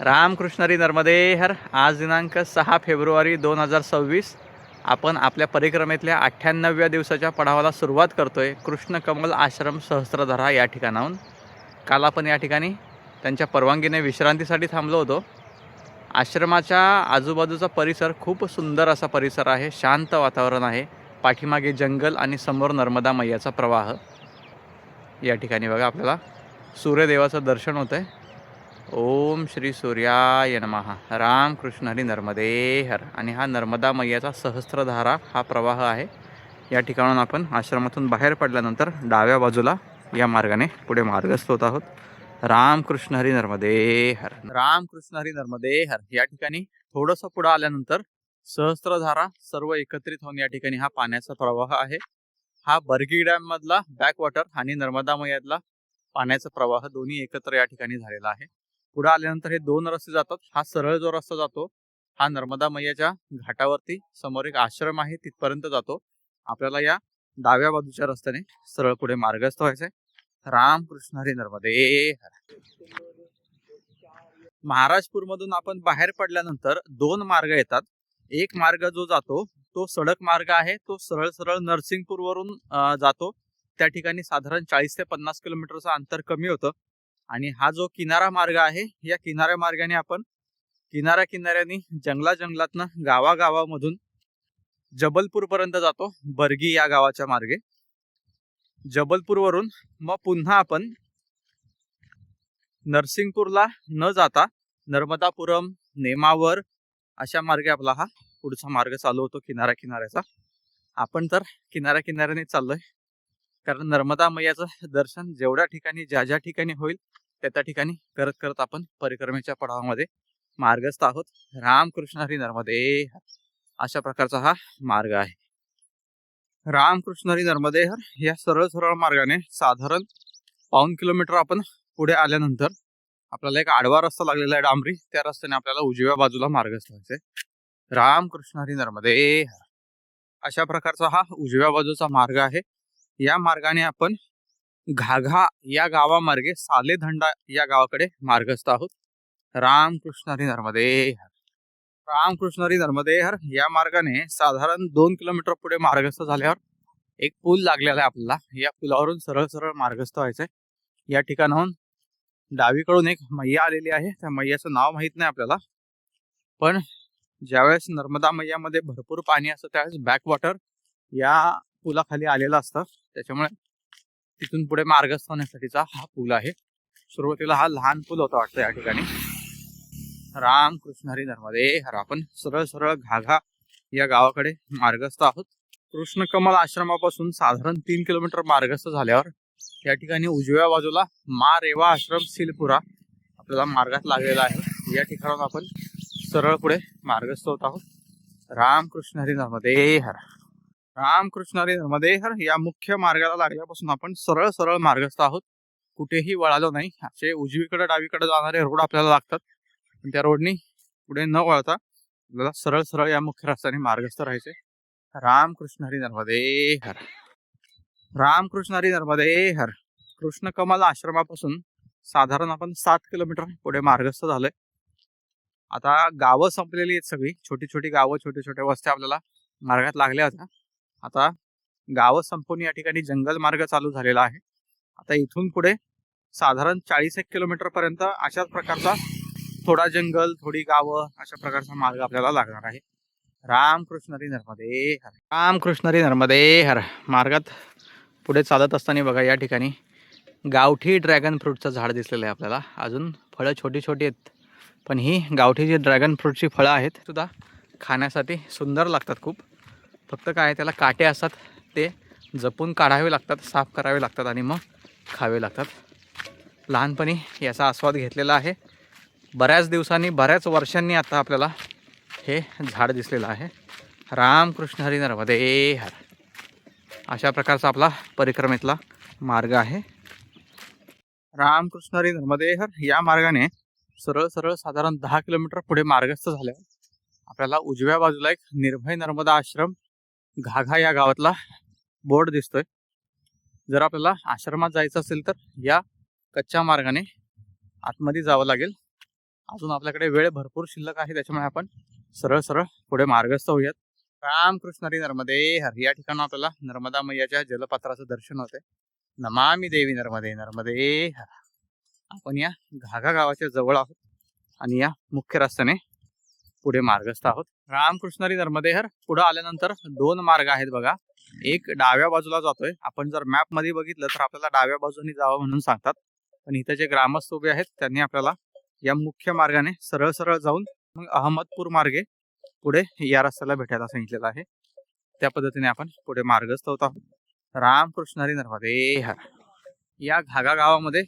रामकृष्णरी नर्मदे हर आज दिनांक सहा फेब्रुवारी दोन हजार सव्वीस. आपण आपल्या परिक्रमेतल्या अठ्ठ्याण्णव्या दिवसाच्या पडावाला सुरुवात करतोय कृष्ण कमल आश्रम सहस्त्रधरा या ठिकाणाहून. काल आपण या ठिकाणी त्यांच्या परवानगीने विश्रांतीसाठी थांबलो होतो. आश्रमाच्या आजूबाजूचा परिसर खूप सुंदर असा परिसर आहे शांत वातावरण आहे. पाठीमागे जंगल आणि समोर नर्मदा मैयाचा प्रवाह. या ठिकाणी बघा आपल्याला सूर्यदेवाचं दर्शन होतं आहे ओम श्री सूर्याय नमहा राम कृष्ण हरी नर्मदे हर. आणि हा नर्मदा मैयाचा सहस्त्रधारा हा प्रवाह आहे. या ठिकाणून आपण आश्रमातून बाहेर पडल्यानंतर डाव्या बाजूला या मार्गाने पुढे मार्गस्थ होत आहोत. राम कृष्ण हरी नर्मदे हर. राम कृष्ण हरी नर्मदे हर. या ठिकाणी थोडंसं पुढं आल्यानंतर सहस्त्रधारा सर्व एकत्रित होऊन या ठिकाणी हा पाण्याचा प्रवाह आहे. हा बर्गी डॅम मधला बॅकवॉटर आणि नर्मदा मैयातला पाण्याचा प्रवाह दोन्ही एकत्र या ठिकाणी झालेला आहे. पुढे आल्यानंतर हे दोन रस्ते जातात. हा सरळ जो रस्ता जातो हा नर्मदा मैयाच्या घाटावरती समोर एक आश्रम आहे तिथपर्यंत जातो. आपल्याला या डाव्या बाजूच्या रस्त्याने सरळ पुढे मार्गस्थ व्हायचंय. राम कृष्ण हरी नर्मदे. महाराजपूर मधून आपण बाहेर पडल्यानंतर दोन मार्ग येतात. एक मार्ग जो जातो तो सडक मार्ग आहे. तो सरळ सरळ नरसिंगपूर वरून जातो. त्या ठिकाणी साधारण चाळीस ते पन्नास किलोमीटरचं अंतर कमी होतं. आणि हा जो किनारा मार्ग आहे या किनारा मार्गाने आपण किनारा किनाऱ्याने जंगला जंगलातनं गावागावामधून जबलपूरपर्यंत जातो बर्गी या गावाच्या मार्गे. जबलपूरवरून मग पुन्हा आपण नरसिंगपूरला न जाता नर्मदापुरम नेमावर अशा मार्गे आपला हा पुढचा मार्ग चालू होतो किनारा किनाऱ्याचा. आपण तर किनाऱ्या किनाऱ्याने चाललोय. कारण नर्मदा मैयाचं दर्शन जेवढ्या ठिकाणी ज्या ज्या ठिकाणी होईल त्या त्या ठिकाणी करत करत आपण परिक्रमेच्या पडावामध्ये मार्गस्थ आहोत. रामकृष्ण हरी नर्मदे अशा प्रकारचा हा मार्ग आहे. रामकृष्ण हरी नर्मदे हर या सरळ सरळ मार्गाने साधारण पाऊन किलोमीटर आपण पुढे आल्यानंतर आपल्याला एक आडवा रस्ता लागलेला आहे डांबरी. त्या रस्त्याने आपल्याला उजव्या बाजूला मार्गस्थ व्हायचंय. रामकृष्ण हरी नर्मदे हर. अशा प्रकारचा हा उजव्या बाजूचा मार्ग आहे. या मार्गाने आपण घाघा या गावामार्गे सालेधंडा या गावाकडे मार्गस्थ आहोत. रामकृष्णरी नर्मदे हर. नर्मदे हर या मार्गाने साधारण दोन किलोमीटर पुढे मार्गस्थ झाल्यावर एक पूल लागलेला आहे आपल्याला. या पुलावरून सरळ सरळ मार्गस्थ व्हायचंय. या ठिकाणाहून डावीकडून एक मैया आलेली आहे. त्या मैयाचं नाव माहीत नाही आपल्याला. पण ज्यावेळेस नर्मदा मैयामध्ये भरपूर पाणी असतं त्यावेळेस बॅकवॉटर या पुलाखाली आलेलं असतं. त्याच्यामुळे तिथून पुढे मार्गस्थ होण्यासाठीचा हा पूल आहे. सुरुवातीला हा लहान पूल होता वाटतं या ठिकाणी. राम कृष्ण हरी नर्मदे हर आपण सरळ सरळ घाघा या गावाकडे मार्गस्थ आहोत. कृष्ण कमल आश्रमापासून साधारण तीन किलोमीटर मार्गस्थ झाल्यावर या ठिकाणी उजव्या बाजूला मा रेवा आश्रम सिलपुरा आपल्याला मार्गात लागलेला आहे. या ठिकाणाहून आपण सरळ पुढे मार्गस्थ होत आहोत. राम कृष्ण हरी नर्मदे हर. रामकृष्ण धर्मदेहर या मुख्य मार्गाला लागल्यापासून आपण सरळ सरळ मार्गस्थ आहोत. कुठेही वळालो नाही. असे उजवीकडे डावीकडे जाणारे रोड आपल्याला लागतात. पण त्या रोडनी पुढे न वळता आपल्याला सरळ सरळ या मुख्य रस्त्याने मार्गस्थ राहायचे रामकृष्ण हरी नर्मदे हर रामकृष्ण हरी नर्मदे हर कृष्ण कमल आश्रमापासून साधारण आपण सात किलोमीटर पुढे मार्गस्थ झालोय. आता गावं संपलेली आहेत सगळी. छोटी छोटी गावं छोटे छोटे वस्त्या आपल्याला मार्गात लागल्या होत्या. आता गावं संपून या ठिकाणी जंगल मार्ग चालू झालेला आहे. आता इथून पुढे साधारण चाळीस एक किलोमीटरपर्यंत अशाच प्रकारचा थोडा जंगल थोडी गावं अशा प्रकारचा मार्ग आपल्याला लागणार आहे. रामकृष्णरी नर्मदे हर. रामकृष्णरी नर्मदे हर. मार्गात पुढे चालत असताना बघा या ठिकाणी गावठी ड्रॅगन फ्रूटचं झाड दिसलेलं आहे आपल्याला. अजून फळं छोटी छोटी आहेत पण ही गावठी जी ड्रॅगन फ्रूटची फळं आहेत सुद्धा खाण्यासाठी सुंदर लागतात खूप. फक्त काय त्याला काटे असतात ते जपून काढावे लागतात साफ करावे लागतात आणि मग खावे लागतात. लहानपणी याचा आस्वाद घेतलेला आहे. बऱ्याच दिवसांनी बऱ्याच वर्षांनी आता आपल्याला हे झाड दिसलेलं आहे. रामकृष्ण हरी नर्मदे हर. अशा प्रकारचा आपला परिक्रमेतला मार्ग आहे. रामकृष्ण हरी नर्मदे हर या मार्गाने सरळ सरळ साधारण दहा किलोमीटर पुढे मार्गस्थ झाल्यावर आपल्याला उजव्या बाजूला एक निर्भय नर्मदा आश्रम घाघा या गावातला बोर्ड दिसतोय. जर आपल्याला आश्रमात जायचं असेल तर या कच्च्या मार्गाने आतमध्ये जावं लागेल. अजून आपल्याकडे वेळ भरपूर शिल्लक आहे त्याच्यामुळे आपण सरळ सरळ पुढे मार्गस्थ होऊयात. रामकृष्णरी नर्मदे. हर या ठिकाणी आपल्याला नर्मदा मैयाच्या जलपात्राचं दर्शन होते. नमामी देवी नर्मदे नर्मदे. हर आपण या घाघा गावाच्या जवळ आहोत आणि या मुख्य रस्त्याने पुढे मार्गस्थ आहोत. रामकृष्णरी नर्मदेहर पुढे आल्यानंतर दोन मार्ग आहेत बघा. एक डाव्या बाजूला जातोय. आपण जर मॅपमध्ये बघितलं तर आपल्याला डाव्या बाजूने जावं म्हणून सांगतात. पण इथे जे ग्रामस्थ उभे आहेत त्यांनी आपल्याला या मुख्य मार्गाने सरळ सरळ जाऊन मग अहमदपूर मार्गे पुढे या रस्त्याला भेटायला सांगितलेलं आहे. त्या पद्धतीने आपण पुढे मार्गस्थ होत आहोत. रामकृष्णरी नर्मदेहर या घागा गावामध्ये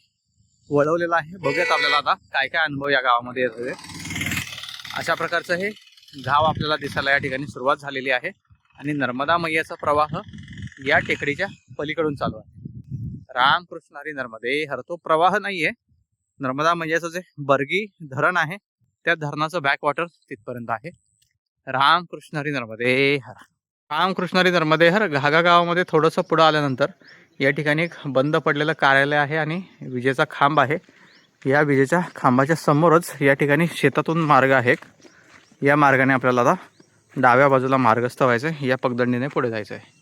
वळवलेलं आहे. बघूयात आपल्याला आता काय काय अनुभव या गावामध्ये येत होते अशा प्रकारचं हे गाव आपल्याला दिसायला या ठिकाणी सुरुवात झालेली आहे. आणि नर्मदा मैयाचा प्रवाह या टेकडीच्या पलीकडून चालू आहे. रामकृष्ण हरी नर्मदे हर तो प्रवाह आहे नर्मदा मैयाचं जे बर्गी धरण आहे त्या धरणाचं बॅक वॉटर तिथपर्यंत आहे. रामकृष्ण हरी नर्मदे हर. रामकृष्ण हरी नर्मदे हर. घागा गावामध्ये थोडंसं पुढं आल्यानंतर या ठिकाणी एक बंद पडलेलं कार्यालय आहे आणि विजेचा खांब आहे. या विजेच्या खांबाच्या समोरच या ठिकाणी शेतातून मार्ग आहे या मार्गाने आपल्याला आता डाव्या बाजूला मार्गस्थ व्हायचं आहे या पगदंडीने पुढे जायचं आहे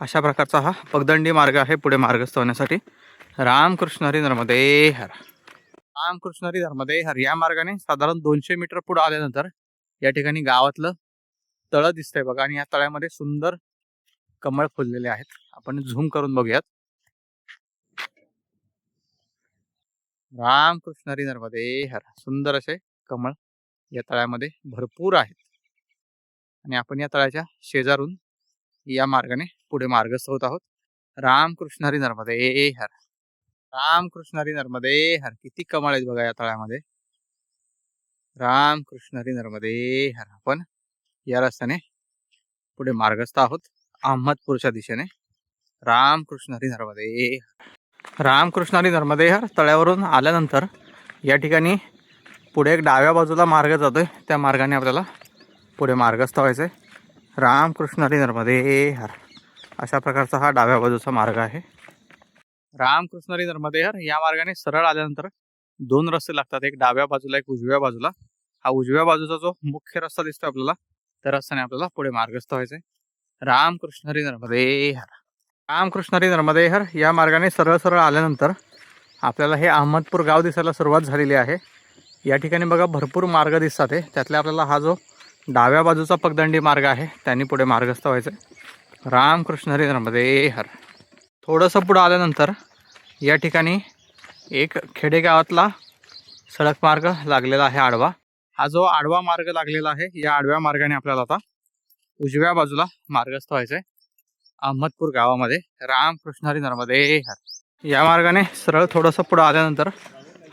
अशा प्रकारचा हा पगदंडी मार्ग आहे पुढे मार्गस्थ होण्यासाठी. रामकृष्ण हरी नर्मदे हर. रामकृष्ण हरी नर्मदे हर. या मार्गाने साधारण दोनशे मीटर पुढे आल्यानंतर या ठिकाणी गावातलं तळं दिसतंय बघा. आणि या तळ्यामध्ये सुंदर कमळ फुललेले आहेत. आपण झूम करून बघूयात. रामकृष्ण हरी नर्मदे हर. सुंदर असे कमळ या तळ्यामध्ये भरपूर आहेत. आणि आपण या तळ्याच्या शेजारून या मार्गाने पुढे मार्गस्थ होत आहोत. रामकृष्ण हरी नर्मदे हर. रामकृष्ण हरी नर्मदे हर. किती कमाल आहेत बघा या तळ्यामध्ये. रामकृष्ण हरी नर्मदे हर. आपण या रस्त्याने पुढे मार्गस्थ आहोत. अहमदपूरच्या दिशेने. रामकृष्ण हरी नर्मदे रामकृष्ण हरी. नर्मदे हर तळ्यावरून आल्यानंतर या ठिकाणी पुढे एक डाव्या बाजूला मार्ग जातोय. त्या मार्गाने आपल्याला पुढे मार्गस्थ व्हायचं रामकृष्ण हरी नर्मदे हर. अशा प्रकारचा हा डाव्या बाजूचा मार्ग आहे. रामकृष्ण हरी नर्मदे हर. या मार्गाने सरळ आल्यानंतर दोन रस्ते लागतात. एक डाव्या बाजूला एक उजव्या बाजूला. हा उजव्या बाजूचा जो मुख्य रस्ता दिसतो आपल्याला त्या रस्त्याने आपल्याला पुढे मार्गस्थ व्हायचंय रामकृष्ण हरी नर्मदे हर. रामकृष्ण हरी नर्मदे हर. या मार्गाने सरळ सरळ आल्यानंतर आपल्याला हे अहमदपूर गाव दिसायला सुरुवात झालेली आहे. या ठिकाणी बघा भरपूर मार्ग दिसतात आहे त्यातल्या आपल्याला हा जो डाव्या बाजूचा पगदंडी मार्ग आहे त्यांनी पुढे मार्गस्थ व्हायचं आहे. रामकृष्ण हरी नर्मदे हर. थोडंसं पुढं आल्यानंतर या ठिकाणी एक खेडेगावातला सडक मार्ग लागलेला आहे आडवा. हा जो आडवा मार्ग लागलेला आहे या आडव्या मार्गाने आपल्याला आता उजव्या बाजूला मार्गस्थ व्हायचं आहे. अहमदपूर गावामध्ये रामकृष्ण हरी नर्मदे हर. या मार्गाने सरळ थोडंसं पुढं आल्यानंतर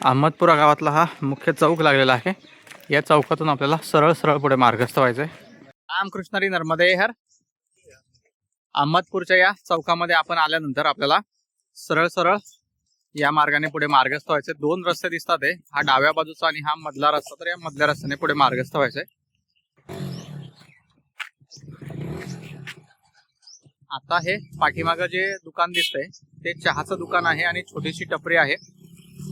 अहमदपुरा गावातला हा मुख्य चौक लागलेला आहे. या चौकातून आपल्याला सरळ सरळ पुढे मार्गस्थ व्हायचंय. रामकृष्णरी नर्मदे हर. अहमदपूरच्या या चौकामध्ये आपण आल्यानंतर आपल्याला सरळ सरळ या मार्गाने पुढे मार्गस्थ व्हायचे दोन रस्ते दिसतात आहे हा डाव्या बाजूचा आणि हा मधला रस्ता. तर या मधल्या रस्त्याने पुढे मार्गस्थ व्हायचंय. आता हे पाठीमागं जे दुकान दिसतंय ते चहाचं दुकान आहे आणि छोटीशी टपरी आहे.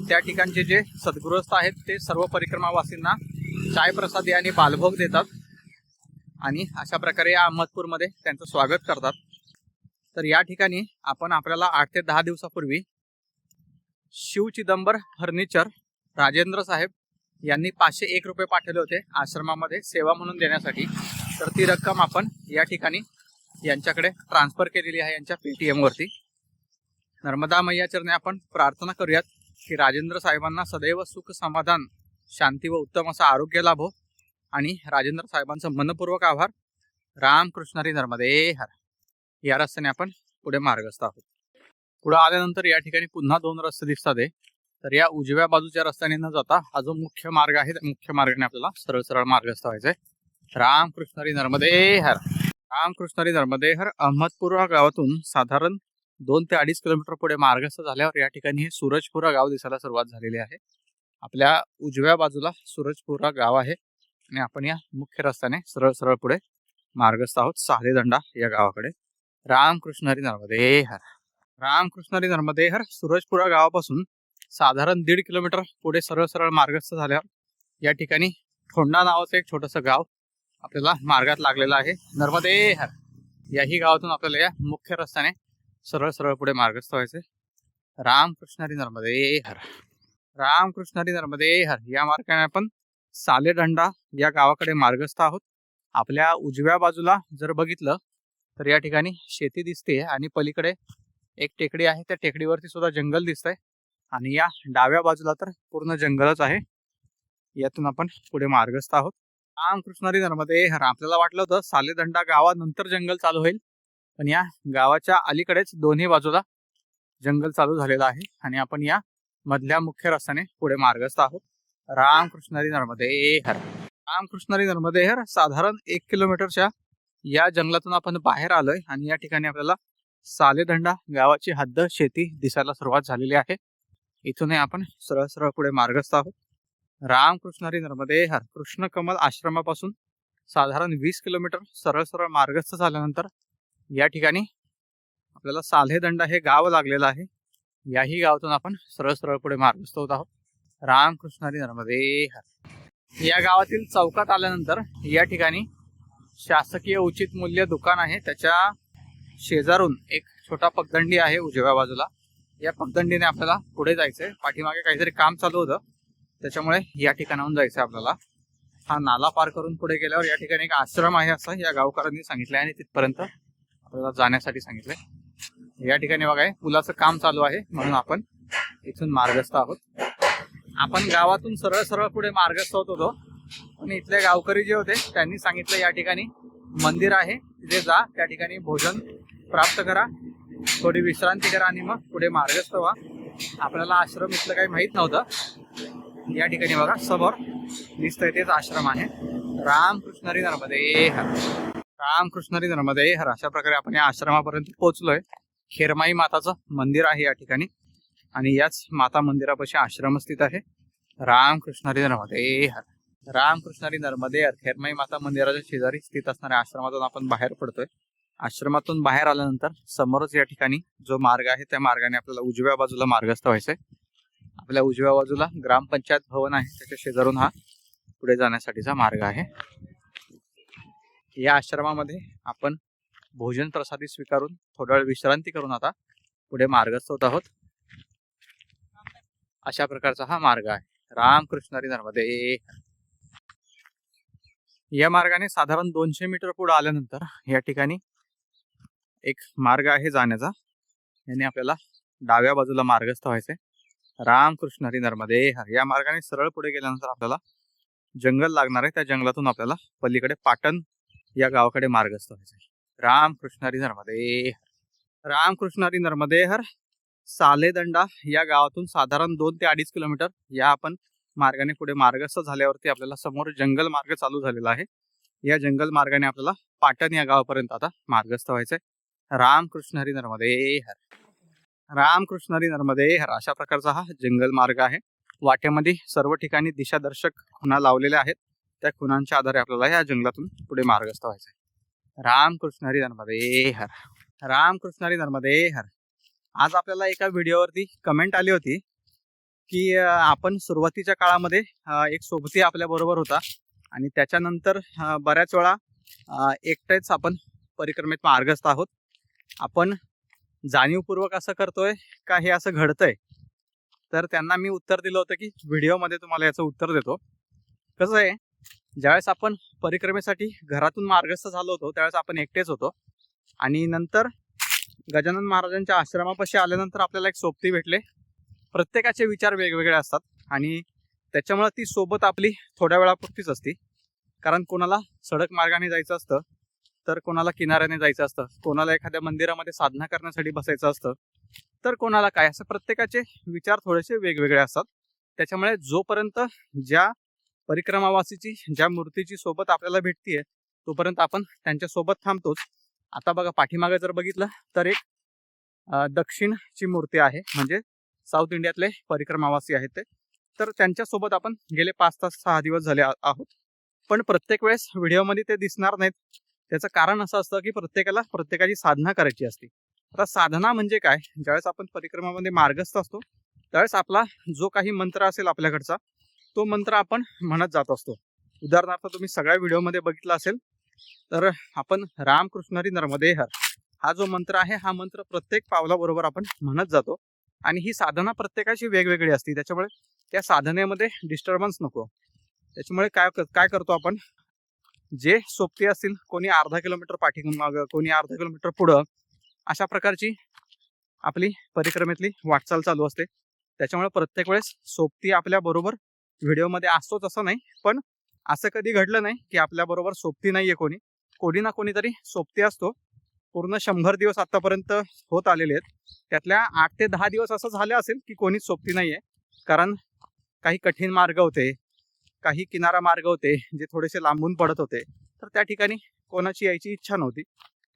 त्या ठिकाणचे जे सद्गृहस्थ आहेत ते सर्व परिक्रमावासींना चाय प्रसादी आणि बालभोग देतात. आणि अशा प्रकारे या अहमदपूरमध्ये त्यांचं स्वागत करतात. तर या ठिकाणी आपण आपल्याला आठ ते दहा दिवसापूर्वी शिव चिदंबर फर्निचर राजेंद्र साहेब यांनी पाचशे एक रुपये पाठवले होते आश्रमामध्ये सेवा म्हणून देण्यासाठी. तर ती रक्कम आपण या ठिकाणी यांच्याकडे ट्रान्सफर केलेली आहे यांच्या पेटीएमवरती नर्मदा मैयाचरणे आपण प्रार्थना करूयात. की राजेंद्र साहेबांना सदैव सुख समाधान शांती व उत्तम असं आरोग्य लाभो. आणि राजेंद्र साहेबांचं मनपूर्वक आभार. रामकृष्णरी नर्मदे हर. या रस्त्याने आपण पुढे मार्गस्थ आहोत. पुढे आल्यानंतर या ठिकाणी पुन्हा दोन रस्ते दिसतात तर या उजव्या बाजूच्या रस्त्याने न जाता हा जो मुख्य मार्ग आहे त्या मुख्य मार्गाने आपल्याला सरळ सरळ मार्गस्थ व्हायचंय. आहे रामकृष्णरी नर्मदे हर. रामकृष्णरी नर्मदे हर अहमदपूर गावातून साधारण दोन ते अडीच किलोमीटर पुढे मार्गस्थ झाल्यावर या ठिकाणी हे सूरजपुरा गाव दिसायला सुरुवात झालेली आहे. आपल्या उजव्या बाजूला सूरजपुरा गाव आहे आणि आपण या मुख्य रस्त्याने सरळ सरळ पुढे मार्गस्थ आहोत. साधेदंडा या गावाकडे. रामकृष्ण हरी नर्मदे हर. रामकृष्ण हरी नर्मदे हर सूरजपुरा गावापासून साधारण दीड किलोमीटर पुढे सरळ सरळ मार्गस्थ झाल्यावर या ठिकाणी थोंडा नावाचं एक छोटंसं गाव आपल्याला मार्गात लागलेलं आहे. नर्मदे हर. याही गावातून आपल्याला या मुख्य रस्त्याने सरळ सरळ पुढे मार्गस्थ व्हायचे. रामकृष्णारी नर्मदे हर. रामकृष्णारी नर्मदे हर. या मार्गाने आपण सालेदंडा या गावाकडे मार्गस्थ आहोत. आपल्या उजव्या बाजूला जर बघितलं तर या ठिकाणी शेती दिसते आणि पलीकडे एक टेकडी आहे. त्या टेकडीवरती सुद्धा जंगल दिसतंय. आणि या डाव्या बाजूला तर पूर्ण जंगलच आहे. यातून आपण पुढे मार्गस्थ आहोत. रामकृष्णारी नर्मदे हर. आपल्याला वाटलं होतं सालेदंडा गावानंतर जंगल चालू होईल. पण या गावाच्या अलीकडेच दोन्ही बाजूला जंगल चालू झालेलं आहे आणि आपण या मधल्या मुख्य रस्त्याने पुढे मार्गस्थ आहोत. रामकृष्णारी नर्मदे हर रामकृष्णारी नर्मदे हर साधारण एक किलोमीटरच्या या जंगलातून आपण बाहेर आलोय आणि या ठिकाणी आपल्याला सालेदंडा गावाची हद्द शेती दिसायला सुरुवात झालेली आहे. इथूनही आपण सरळ सरळ पुढे मार्गस्थ आहोत. रामकृष्णारी नर्मदे हर कृष्ण कमल आश्रमापासून साधारण वीस किलोमीटर सरळ सरळ मार्गस्थ झाल्यानंतर या ठिकाणी आपल्याला साल्हेदंडा हे गाव लागलेलं आहे. याही गावातून आपण सरळ सरळ पुढे मार्गस्थ होत आहोत. रामकृष्णारी नर्मदे हर. या गावातील चौकात आल्यानंतर या ठिकाणी शासकीय उचित मूल्य दुकान आहे. त्याच्या शेजारून एक छोटा पगदंडी आहे उजव्या बाजूला. या पगदंडीने आपल्याला पुढे जायचंय. पाठीमागे काहीतरी काम चालू होतं. त्याच्यामुळे या ठिकाणाहून जायचं आपल्याला. हा नाला पार करून पुढे गेल्यावर या ठिकाणी एक आश्रम आहे असं या गावकऱ्यांनी सांगितलं आहे आणि तिथपर्यंत आपल्याला जाण्यासाठी सांगितलंय. या ठिकाणी बघा पुलाचं काम चालू आहे म्हणून आपण इथून मार्गस्थ आहोत. आपण गावातून सरळ सरळ पुढे मार्गस्थ होत होतो. पण इथले गावकरी जे होते त्यांनी सांगितलं या ठिकाणी मंदिर आहे तिथे जा त्या ठिकाणी भोजन प्राप्त करा. थोडी विश्रांती करा आणि मग पुढे मार्गस्थ व्हा. आपल्याला आश्रम इथलं काही माहीत नव्हतं. या ठिकाणी बघा समोर दिसतंय तेच आश्रम आहे. रामकृष्णारी नर्मदे रामकृष्णारी नर्मदे हर अशा प्रकारे आपण या आश्रमापर्यंत पोहोचलोय. खेरमाई माताचं मंदिर आहे या ठिकाणी. आणि याच माता मंदिरापाशी आश्रम स्थित आहे. रामकृष्णारी नर्मदे हर. रामकृष्णारी नर्मदे हर. खेरमाई माता मंदिराच्या शेजारी स्थित असणाऱ्या आश्रमातून आपण बाहेर पडतोय. आश्रमातून बाहेर आल्यानंतर समोरच या ठिकाणी जो मार्ग आहे त्या मार्गाने आपल्याला उजव्या बाजूला मार्गस्थ व्हायचंय. आपल्या उजव्या बाजूला ग्रामपंचायत भवन आहे. त्याच्या शेजारून हा पुढे जाण्यासाठीचा मार्ग आहे. या आश्रमामध्ये आपण भोजन प्रसादी स्वीकारून थोडा वेळ विश्रांती करून आता पुढे मार्गस्थ होत आहोत. अशा प्रकारचा हा मार्ग आहे. रामकृष्णारी नर्मदे या मार्गाने साधारण दोनशे मीटर पुढे आल्यानंतर या ठिकाणी एक मार्ग आहे जाण्याचा. याने आपल्याला डाव्या बाजूला मार्गस्थ व्हायचंय. रामकृष्णारी नर्मदे हर या मार्गाने सरळ पुढे गेल्यानंतर आपल्याला जंगल लागणार आहे. त्या जंगलातून आपल्याला पलीकडे पाटण या गावाकडे मार्गस्थ व्हायचंय रामकृष्णारी नर्मदे हर रामकृष्णारी नर्मदे हर सालेदंडा या गावातून साधारण दोन ते अडीच किलोमीटर या आपण मार्गाने पुढे मार्गस्थ झाल्यावरती आपल्याला समोर जंगल मार्ग चालू झालेला आहे. या जंगल मार्गाने आपल्याला पाटण या गावापर्यंत आता मार्गस्थ व्हायचंय. रामकृष्ण हरी नर्मदे हर रामकृष्ण हरी नर्मदे हर अशा प्रकारचा हा जंगल मार्ग आहे. वाट्यामध्ये सर्व ठिकाणी दिशादर्शक खुणा लावलेल्या आहेत. त्या खुणांच्या आधारे आपल्याला या जंगलातून पुढे मार्गस्थ व्हायचा रामकृष्ण हरी नर्मदे हर. रामकृष्ण हरी नर्मदे हर. आज आपल्याला एका व्हिडिओवरती कमेंट आली होती की आपण सुरुवातीच्या काळामध्ये एक सोबती आपल्या बरोबर होता आणि त्याच्यानंतर बऱ्याच वेळा एकटेच आपण परिक्रमेत मार्गस्थ आहोत. आपण जाणीवपूर्वक असं करतोय का हे असं घडतंय? तर त्यांना मी उत्तर दिलं होतं की व्हिडिओमध्ये तुम्हाला याचं उत्तर देतो. कसं आहे ज्यावेळेस आपण परिक्रमेसाठी घरातून मार्गस्थ झालो होतो त्यावेळेस आपण एकटेच होतो. आणि नंतर गजानन महाराजांच्या आश्रमापाशी आल्यानंतर आपल्याला एक सोबती भेटले. प्रत्येकाचे विचार वेगवेगळे असतात आणि त्याच्यामुळे ती सोबत आपली थोड्या वेळापुरतीच असती. कारण कोणाला सडक मार्गाने जायचं असतं तर कोणाला किनाऱ्याने जायचं असतं कोणाला एखाद्या मंदिरामध्ये साधना करण्यासाठी बसायचं असतं तर कोणाला काय असं प्रत्येकाचे विचार थोडेसे वेगवेगळे असतात. त्याच्यामुळे जोपर्यंत ज्या परिक्रमावासीची ज्या मूर्तीची सोबत आपल्याला भेटतीये तोपर्यंत आपण त्यांच्यासोबत थांबतोच. आता बघा पाठीमागे जर बघितलं तर एक दक्षिणची मूर्ती आहे म्हणजे साऊथ इंडियातले परिक्रमावासी आहेत ते. तर त्यांच्यासोबत आपण गेले पाच तास सहा दिवस झाले आहोत. पण प्रत्येक वेळेस व्हिडिओमध्ये ते दिसणार नाहीत. त्याचं कारण असं असतं की प्रत्येकाला प्रत्येकाची साधना करायची असते. आता साधना म्हणजे काय? ज्यावेळेस आपण परिक्रमामध्ये मार्गस्थ असतो त्यावेळेस आपला जो काही मंत्र असेल आपल्याकडचा तो मंत्र आपण म्हणत जात असतो. उदाहरणार्थ तुम्ही सगळ्या व्हिडिओमध्ये बघितला असेल तर आपण रामकृष्णरी नर्मदे हर हा जो मंत्र आहे हा मंत्र प्रत्येक पावलाबरोबर आपण म्हणत जातो. आणि ही साधना प्रत्येकाची वेगवेगळी असते. त्याच्यामुळे त्या साधनेमध्ये डिस्टर्बन्स नको. त्याच्यामुळे काय काय करतो आपण? जे सोबती असतील कोणी अर्धा किलोमीटर पाठीमागं कोणी अर्धा किलोमीटर पुढं अशा प्रकारची आपली परिक्रमेतली वाटचाल चालू असते. त्याच्यामुळे प्रत्येक वेळेस सोबती आपल्या बरोबर व्हिडिओमध्ये असतोच असं नाही पण असं कधी घडलं नाही की आपल्याबरोबर सोबती नाहीये कोणी. कोणी ना कोणीतरी सोबती असतो. पूर्ण शंभर दिवस आतापर्यंत होत आलेले आहेत. त्यातल्या आठ ते दहा दिवस असं झालं असेल की कोणीच सोबती नाहीये. कारण काही कठीण मार्ग होते काही किनारा मार्ग होते जे थोडेसे लांबून पडत होते. तर त्या ठिकाणी कोणाची यायची इच्छा नव्हती.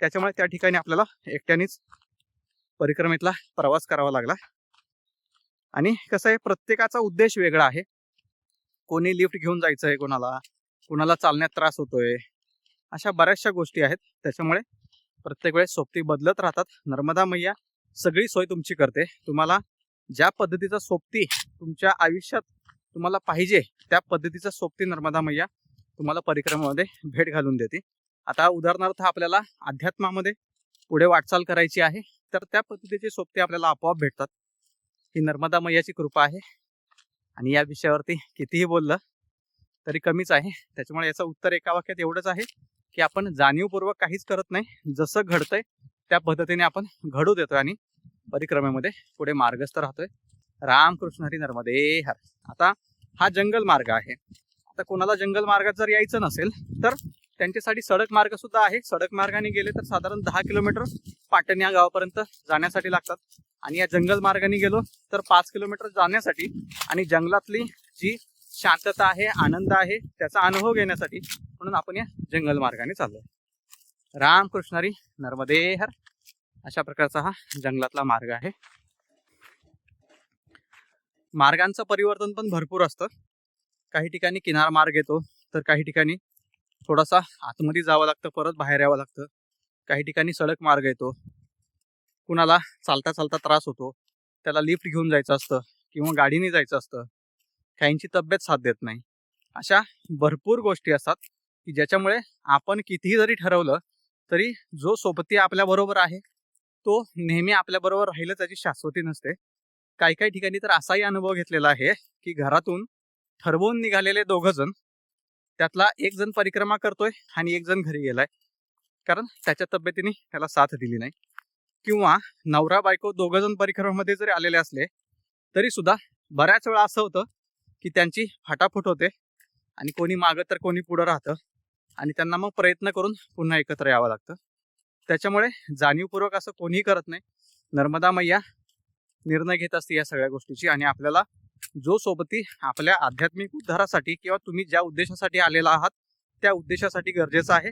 त्याच्यामुळे त्या ठिकाणी आपल्याला एकट्यानेच परिक्रमेतला प्रवास करावा लागला. आणि कसं आहे प्रत्येकाचा उद्देश वेगळा आहे. कोणी लिफ्ट घेऊन जायचं आहे कोणाला कोणाला चालण्यात त्रास होतोय अशा बऱ्याचशा गोष्टी आहेत. त्याच्यामुळे प्रत्येक वेळेस सोबती बदलत राहतात. नर्मदा मैया सगळी सोय तुमची करते. तुम्हाला ज्या पद्धतीचा सोबती तुमच्या आयुष्यात तुम्हाला पाहिजे त्या पद्धतीचा सोबती नर्मदा मैया तुम्हाला परिक्रमामध्ये भेट घालून देते. आता उदाहरणार्थ आपल्याला अध्यात्मामध्ये पुढे वाटचाल करायची आहे तर त्या पद्धतीचे सोबती आपल्याला आपोआप भेटतात. ही नर्मदा मैयाची कृपा आहे. आणि या विषयावरती कितीही बोललं तरी कमीच आहे. त्याच्यामुळे याचं उत्तर एका वाक्यात एवढंच आहे की आपण जाणीवपूर्वक काहीच करत नाही. जसं घडतंय त्या पद्धतीने आपण घडू देतोय आणि परिक्रमेमध्ये पुढे मार्गस्थ राहतोय. रामकृष्ण हरी नर्मदे हर. आता हा जंगल मार्ग आहे. आता कोणाला जंगल मार्गात जर यायचं नसेल तर त्यांच्यासाठी सडक मार्ग सुद्धा आहे. सडक मार्गाने गेले तर साधारण दहा किलोमीटर पाटण या गावापर्यंत जाण्यासाठी लागतात. आणि या जंगल मार्गाने गेलो तर पाच किलोमीटर जाण्यासाठी आणि जंगलातली जी शांतता आहे आनंद आहे त्याचा अनुभव घेण्यासाठी म्हणून आपण या जंगल मार्गाने चाललोय रामकृष्णारी नर्मदे हर. अशा प्रकारचा हा जंगलातला मार्ग आहे. मार्गांचं परिवर्तन पण भरपूर असतं. काही ठिकाणी किनार मार्ग येतो तर काही ठिकाणी थोडासा आतमध्ये जावं लागतं परत बाहेर यावं लागतं. काही ठिकाणी सडक मार्ग येतो. कुणाला चालता चालता त्रास होतो त्याला लिफ्ट घेऊन जायचं असतं किंवा गाडीने जायचं असतं काहींची तब्येत साथ देत नाही. अशा भरपूर गोष्टी असतात की ज्याच्यामुळे आपण कितीही जरी ठरवलं तरी जो सोबती आपल्याबरोबर आहे तो नेहमी आपल्याबरोबर राहिलं त्याची शाश्वती नसते. काही काही ठिकाणी तर असाही अनुभव घेतलेला आहे की घरातून ठरवून निघालेले दोघं जण त्यातला एक जण परिक्रमा करतोय आणि एक जण घरी गेलाय. कारण त्याच्या तब्येतीने त्याला साथ दिली नाही. किंवा नवरा बायको दोघ जण परिक्रमामध्ये जरी आलेले असले तरी सुद्धा बऱ्याच वेळा असं होतं की त्यांची फाटाफूट होते आणि कोणी मागं तर कोणी पुढं राहतं आणि त्यांना मग प्रयत्न करून पुन्हा एकत्र यावं लागतं. त्याच्यामुळे जाणीवपूर्वक असं कोणीही करत नाही. नर्मदा मैया निर्णय घेत असते या सगळ्या गोष्टीची आणि आपल्याला जो सोबती आपल्या आध्यात्मिक उद्धारासाठी किंवा तुम्ही ज्या उद्देशासाठी आलेला आहात त्या उद्देशासाठी गरजेचा आहे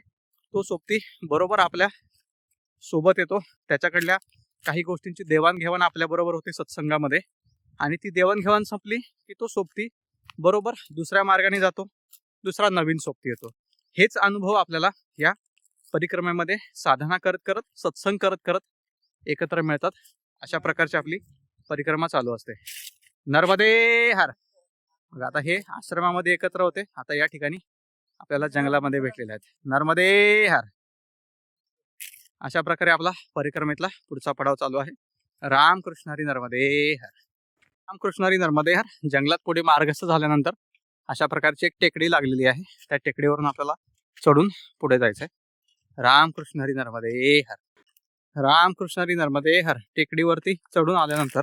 तो सोबती बरोबर आपल्या सोबत येतो. त्याच्याकडल्या काही गोष्टींची देवाणघेवाण आपल्याबरोबर होते सत्संगामध्ये. आणि ती देवाणघेवाण संपली की तो सोबती बरोबर दुसऱ्या मार्गाने जातो. दुसरा नवीन सोबती येतो. हेच अनुभव आपल्याला या परिक्रमेमध्ये साधना करत करत सत्संग करत करत एकत्र मिळतात. अशा प्रकारची आपली परिक्रमा चालू असते. नर्मदे हर! मग आता हे आश्रमामध्ये एकत्र होते. आता या ठिकाणी आपल्याला जंगलामध्ये भेटलेले आहेत. नर्मदे हर! अशा प्रकारे आपला परिक्रमेतला पुढचा पडाव चालू आहे. रामकृष्णारी नर्मदे हर. रामकृष्ण हरी नर्मदे हर. जंगलात पुढे मार्गस्थ झाल्यानंतर अशा प्रकारची एक टेकडी लागलेली आहे. त्या टेकडीवरून आपल्याला चढून पुढे जायचंय. रामकृष्ण हरी नर्मदे हर. रामकृष्ण हरी नर्मदे हर. टेकडीवरती चढून आल्यानंतर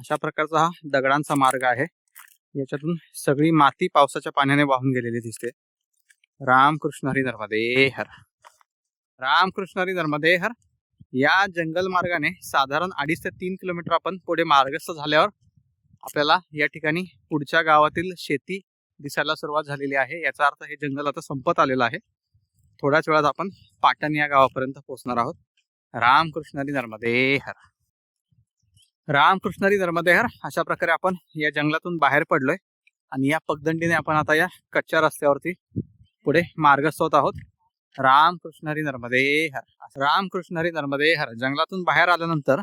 अशा प्रकारचा हा दगडांचा मार्ग आहे. याच्यातून सगळी माती पावसाच्या पाण्याने वाहून गेलेली दिसते. रामकृष्ण हरी नर्मदे हर. रामकृष्णारी धर्मदेहर या जंगल मार्गाने साधारण अडीच ते तीन किलोमीटर आपण पुढे मार्गस्थ झाल्यावर आपल्याला या ठिकाणी पुढच्या गावातील शेती दिसायला सुरुवात झालेली आहे. याचा अर्थ हे जंगल आता संपत आलेलं आहे. थोड्याच वेळात आपण पाटण या गावापर्यंत पोहोचणार आहोत. रामकृष्णरी नर्मदे हर. रामकृष्णरी नर्मदे हर अशा प्रकारे आपण या जंगलातून बाहेर पडलोय. आणि या पगदंडीने आपण आता या कच्च्या रस्त्यावरती पुढे मार्गस्थ होत आहोत. रामकृष्णरी नर्मदे हर रामकृष्णरी नर्मदे हर. जंगलातून बाहेर आल्यानंतर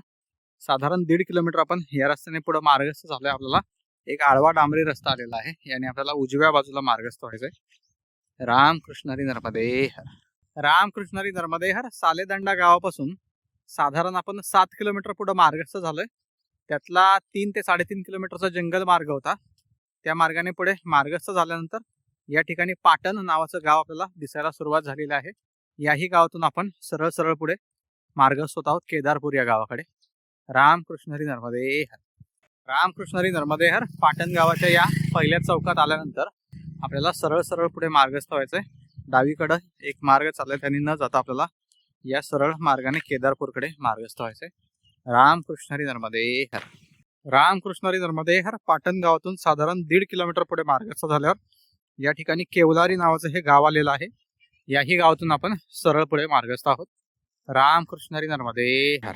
साधारण दीड किलोमीटर आपण या रस्त्याने पुढे मार्गस्थ झालोय. आपल्याला एक आळवा डांबरी रस्ता आलेला आहे. याने आपल्याला उजव्या बाजूला मार्गस्थ व्हायचंय. रामकृष्णरी नर्मदे हर. रामकृष्णरी नर्मदे हर. सालेदंडा गावापासून साधारण आपण सात किलोमीटर पुढे मार्गस्थ झालोय. त्यातला तीन ते साडेतीन किलोमीटरचा जंगल मार्ग होता. त्या मार्गाने पुढे मार्गस्थ झाल्यानंतर या ठिकाणी पाटण नावाचं गाव आपल्याला दिसायला सुरुवात झालेली आहे. याही गावातून आपण सरळ सरळ पुढे मार्गस्थ होत आहोत. केदारपूर या गावाकडे. रामकृष्णरी नर्मदे हर रामकृष्णरी नर्मदे हर पाटण गावाच्या या पहिल्या चौकात आल्यानंतर आपल्याला सरळ सरळ पुढे मार्गस्थ व्हायचंय डावीकडं एक मार्ग चाललाय. त्यांनी न जाता आपल्याला या सरळ मार्गाने केदारपूरकडे मार्गस्थ व्हायचंय रामकृष्णरी नर्मदे हर रामकृष्णरी नर्मदे हर पाटण गावातून साधारण दीड किलोमीटर पुढे मार्गस्थ झाल्यावर या ठिकाणी केवलारी नावाचं हे गाव आलेलं आहे. याही गावातून आपण सरळ पुढे मार्गस्थ आहोत. रामकृष्णरी नर्मदे हर.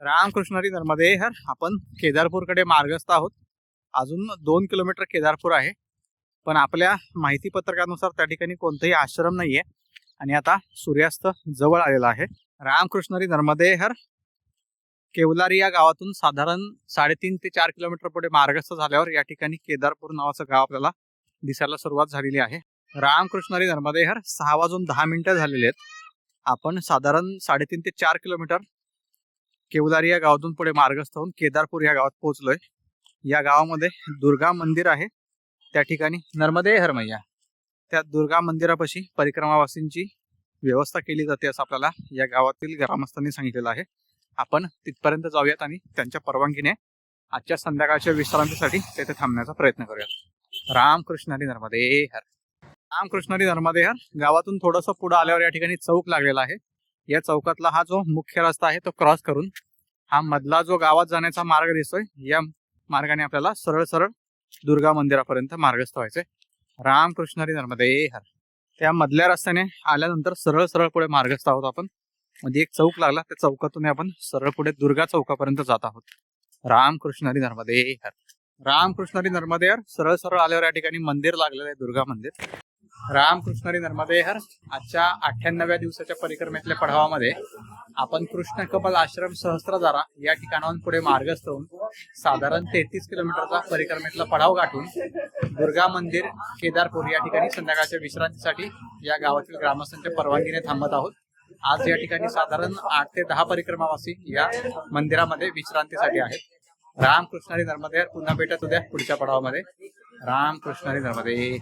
रामकृष्णरी नर्मदे हर. आपण केदारपूरकडे मार्गस्थ आहोत. अजून दोन किलोमीटर केदारपूर आहे. पण आपल्या माहिती पत्रकानुसार त्या ठिकाणी कोणताही आश्रम नाहीये. आणि आता सूर्यास्त जवळ आलेला आहे. रामकृष्णरी नर्मदे हर. केवलारी या गावातून साधारण साडेतीन ते चार किलोमीटर पुढे मार्गस्थ झाल्यावर या ठिकाणी केदारपूर नावाचं गाव आपल्याला दिसायला सुरुवात झालेली आहे. रामकृष्णरी नर्मदे सहा वाजून दहा मिनिटं झालेली आहेत. आपण साधारण साडेतीन ते चार किलोमीटर केवदारी या गावातून पुढे मार्गस्थ होऊन केदारपूर या गावात पोहोचलोय. या गावामध्ये दुर्गा मंदिर आहे. त्या ठिकाणी नर्मदे हरमय्या मैया. त्या दुर्गा मंदिरापाशी परिक्रमावासींची व्यवस्था केली जाते असं आपल्याला या गावातील ग्रामस्थांनी सांगितलेलं आहे. आपण तिथपर्यंत जाऊयात आणि त्यांच्या परवानगीने आजच्या संध्याकाळच्या विश्रांतीसाठी तेथे थांबण्याचा प्रयत्न करूयात. रामकृष्णरी नर्मदे हर. रामकृष्णरी नर्मदे हर. गावातून थोडंसं पुढं आल्यावर या ठिकाणी चौक लागलेला आहे. या चौकातला हा जो मुख्य रस्ता आहे तो क्रॉस करून हा मधला जो गावात जाण्याचा मार्ग दिसतोय या मार्गाने आपल्याला सरळ सरळ दुर्गा मंदिरापर्यंत मार्गस्थ व्हायचंय. रामकृष्णरी नर्मदे हर. त्या मधल्या रस्त्याने आल्यानंतर सरळ सरळ पुढे मार्गस्थ आहोत आपण. म्हणजे एक चौक लागला त्या चौकातून आपण सरळ पुढे दुर्गा चौकापर्यंत जात आहोत. रामकृष्णरी नर्मदे हर. रामकृष्णरी नर्मदे हर सरळ सरळ आल्यावर या ठिकाणी मंदिर लागलेलं आहे दुर्गा मंदिर. रामकृष्णरी नर्मदे हर आजच्या अठ्ठ्याण्णव्या दिवसाच्या परिक्रमेतल्या पडावामध्ये आपण कृष्ण कमल आश्रम सहस्त्रधारा या ठिकाणाहून पुढे मार्गस्थ होऊन साधारण तेहतीस किलोमीटरचा परिक्रमेतला पडाव गाठून दुर्गा मंदिर केदारपूर या ठिकाणी संध्याकाळच्या विश्रांतीसाठी या गावातील ग्रामस्थांच्या परवानगीने थांबत आहोत. आज या ठिकाणी साधारण आठ ते दहा परिक्रमावासी या मंदिरामध्ये विश्रांतीसाठी आहेत. रामकृष्णारी नर्मदे पुन्हा भेटत उद्या पुढच्या पडावामध्ये. रामकृष्णारी नर्मदे